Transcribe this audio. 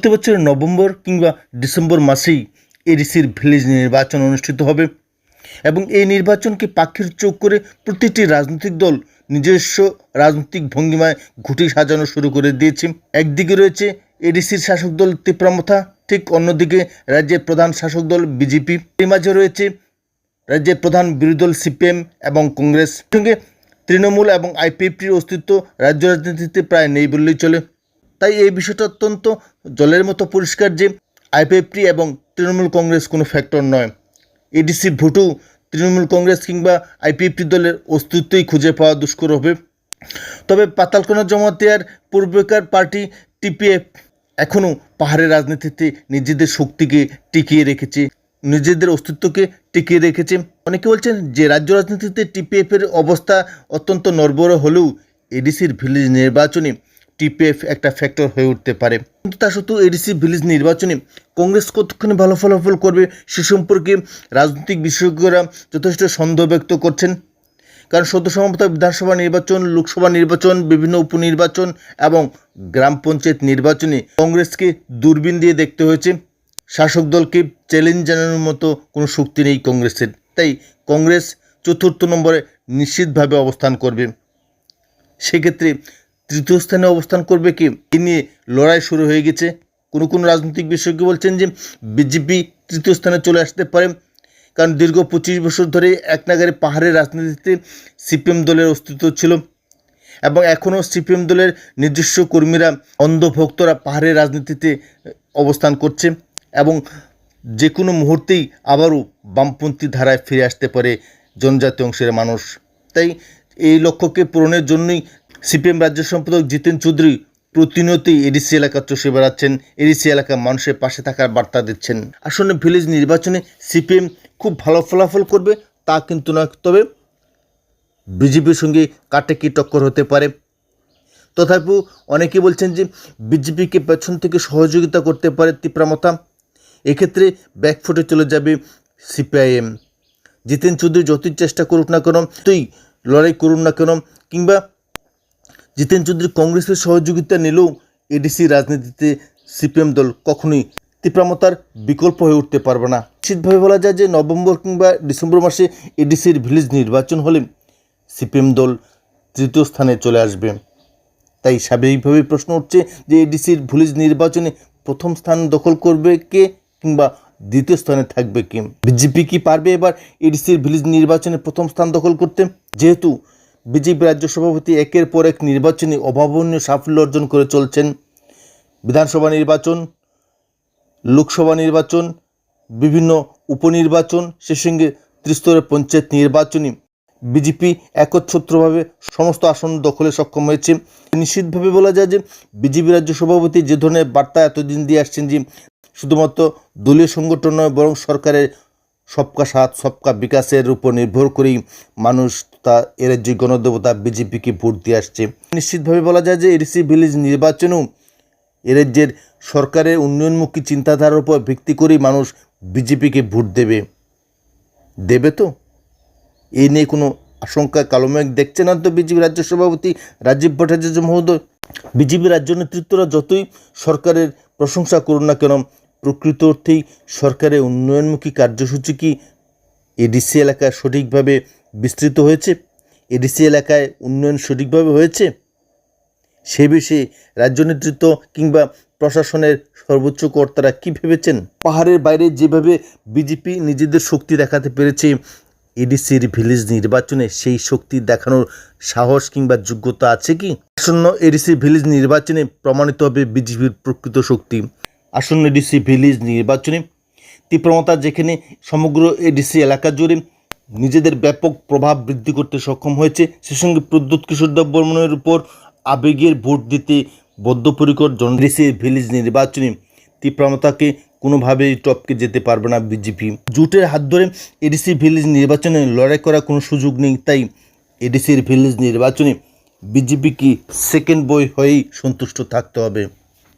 প্রতি বছরের নভেম্বর কিংবা ডিসেম্বর মাসেই এডিসির ভিলেজ নির্বাচন অনুষ্ঠিত হবে এবং এই নির্বাচনকে পাখির চোখ করে প্রতিটি রাজনৈতিক দল নিজস্ব রাজনৈতিক ভঙ্গিমায় ঘুটি সাজানো শুরু করে দিয়েছে। একদিকে রয়েছে এডিসির শাসক দল তিপ্রামথা, ঠিক অন্যদিকে রাজ্যের প্রধান শাসক দল বিজেপি। এর মাঝে রয়েছে রাজ্যের প্রধান বিরোধী দল সিপিএম এবং কংগ্রেস। সঙ্গে তৃণমূল এবং আইপিএফটির অস্তিত্ব রাজ্য রাজনীতিতে প্রায় নেই বললেই চলে। তাই এই বিষয়টা অত্যন্ত জলের মতো পরিষ্কার যে আইপিএফটি এবং তৃণমূল কংগ্রেস কোনো ফ্যাক্টর নয়। এডিসি ভোটও তৃণমূল কংগ্রেস কিংবা আইপিএফটি দলের অস্তিত্বই খুঁজে পাওয়া দুষ্কর হবে। তবে পাতালকোনা জমাতিয়ার পূর্বেকার পার্টি টিপিএফ এখনও পাহাড়ের রাজনীতিতে নিজেদের শক্তিকে টিকিয়ে রেখেছে, নিজেদের অস্তিত্বকে টিকিয়ে রেখেছে। অনেকে বলছেন যে রাজ্য রাজনীতিতে টিপিএফের অবস্থা অত্যন্ত নড়বড়ে হলেও এডিসির ভিলেজ নির্বাচনে টিপিএফ একটা ফ্যাক্টর হয়ে উঠতে পারে। কিন্তু তা সত্ত্বেও এডিসি ভিলেজ নির্বাচনে কংগ্রেস কতক্ষণে ভালো ফলাফল করবে সে সম্পর্কে রাজনৈতিক বিশেষজ্ঞরা যথেষ্ট সন্দেহ ব্যক্ত করছেন। কারণ সদ্য সমাপ্ত বিধানসভা নির্বাচন, লোকসভা নির্বাচন, বিভিন্ন উপনির্বাচন এবং গ্রাম পঞ্চায়েত নির্বাচনে কংগ্রেসকে দূরবীন দিয়ে দেখতে হয়েছে। শাসক দলকে চ্যালেঞ্জ জানানোর মতো কোনো শক্তি নেই কংগ্রেসের। তাই কংগ্রেস চতুর্থ নম্বরে নিশ্চিতভাবে অবস্থান করবে। সেক্ষেত্রে তৃতীয় স্থানে অবস্থান করবে কি? এ নিয়ে লড়াই শুরু হয়ে গেছে। কোনো কোনো রাজনৈতিক বিশেষজ্ঞ বলছেন যে, বিজেপি তৃতীয় স্থানে চলে আসতে পারে। কারণ দীর্ঘ পঁচিশ বছর ধরে এক নাগারে পাহাড়ের রাজনীতিতে সিপিএম দলের অস্তিত্ব ছিল এবং এখনও সিপিএম দলের নিজস্ব কর্মীরা, অন্ধভক্তরা পাহাড়ের রাজনীতিতে অবস্থান করছে এবং যে কোনো মুহূর্তেই আবারও বামপন্থী ধারায় ফিরে আসতে পারে জনজাতি অংশের মানুষ। তাই এই লক্ষ্যকে পূরণের জন্যই সিপিএম রাজ্য সম্পাদক জিতেন চৌধুরী প্রতিনিয়তই এডিসি এলাকা চষে বেড়াচ্ছেন। এডিসি এলাকার মানুষের পাশে থাকার বার্তা দিচ্ছেন। আসন্ন ভিলেজ নির্বাচনে সিপিএম খুব ভালো ফলাফল করবে তা কিন্তু না তবে বিজেপির সঙ্গে কাটে কি টক্কর হতে পারে? তথাপিও অনেকে বলছেন যে বিজেপিকে পেছন থেকে সহযোগিতা করতে পারে তিপ্রামতা। এক্ষেত্রে ব্যাকফুটে চলে যাবে সিপিআইএম। জিতেন চৌধুরী যতই চেষ্টা করুক না কেন তুই লড়াই করুন না কেন, কিংবা জিতেন চৌধুরী কংগ্রেসের সহযোগিতা নিলেও এডিসি রাজনীতিতে সিপিএম দল কখনোই তীব্রমতার বিকল্প হয়ে উঠতে পারবে না। নিশ্চিতভাবে বলা যায় যে নভেম্বর কিংবা ডিসেম্বর মাসে এডিসির ভিলেজ নির্বাচন হলে সিপিএম দল তৃতীয় স্থানে চলে আসবে। তাই স্বাভাবিকভাবেই প্রশ্ন উঠছে যে এডিসির ভিলেজ নির্বাচনে প্রথম স্থান দখল করবে কে কিংবা দ্বিতীয় স্থানে থাকবে কে? বিজেপি কি পারবে এবার এডিসির ভিলেজ নির্বাচনে প্রথম স্থান দখল করতে? যেহেতু বিজেপি রাজ্য সভাপতি একের পর এক নির্বাচনে অভাবনীয় সাফল্য অর্জন করে চলছেন বিধানসভা নির্বাচন, লোকসভা নির্বাচন, বিভিন্ন উপনির্বাচন সে সঙ্গে ত্রিস্তরের পঞ্চায়েত নির্বাচনী বিজেপি একচ্ছত্রভাবে সমস্ত আসন দখলে সক্ষম হয়েছে। নিশ্চিতভাবে বলা যায় যে বিজেপি রাজ্য সভাপতি যে ধরনের বার্তা এতদিন দিয়ে আসছেন যে শুধুমাত্র দলীয় সংগঠন নয়, বরং সরকারের সবকা সাথ, সবকা বিকাশের উপর নির্ভর করেই মানুষ তা এ রাজ্যের গণদেবতা বিজেপিকে ভোট দিয়ে আসছে। নিশ্চিতভাবে বলা যায় যে এডিসি ভিলেজ নির্বাচনেও এ রাজ্যের সরকারের উন্নয়নমুখী চিন্তাধারার উপর ভিত্তি করেই মানুষ বিজেপিকে ভোট দেবে। দেবে তো? এই নিয়ে কোনো আশঙ্কা কালোমেঘ দেখছে না তো বিজেপি রাজ্য সভাপতি রাজীব ভট্টাচার্য মহোদয়? বিজেপি রাজ্য নেতৃত্বরা যতই সরকারের প্রশংসা করুন না কেন, প্রকৃত অর্থেই সরকারের উন্নয়নমুখী কার্যসূচি কি এডিসি এলাকায় সঠিকভাবে বিস্তৃত হয়েছে। এডিসি এলাকায় উন্নয়ন সঠিকভাবে হয়েছে। সে বিষয়ে রাজ্য নেতৃত্ব কিংবা প্রশাসনের সর্বোচ্চ কর্তারা কি ভেবেছেন? পাহাড়ের বাইরে যেভাবে বিজেপি নিজেদের শক্তি দেখাতে পেরেছে, এডিসির ভিলেজ নির্বাচনে সেই শক্তি দেখানোর সাহস কিংবা যোগ্যতা আছে কি? আসন্ন এডিসি ভিলেজ নির্বাচনে প্রমাণিত হবে বিজেপির প্রকৃত শক্তি। আসন্ন এডিসি ভিলেজ নির্বাচনে তীব্রমতা যেখানে সমগ্র এডিসি এলাকা জুড়ে নিজেদের ব্যাপক প্রভাব বৃদ্ধি করতে সক্ষম হয়েছে। সে সঙ্গে প্রদ্যুৎ কিশোর দেব বর্মনের উপর আবেগের ভোট দিতে বদ্ধপরিকর জনদেশে ভিলেজ নির্বাচনে তীব্রমতাকে কোনোভাবেই টপকে যেতে পারবে না বিজেপি। জোটের হাত ধরে এডিসি ভিলেজ নির্বাচনে লড়াই করার কোনো সুযোগ নেই, তাই এডিসির ভিলেজ নির্বাচনে বিজেপি কি সেকেন্ড বই হয়েই সন্তুষ্ট থাকতে হবে।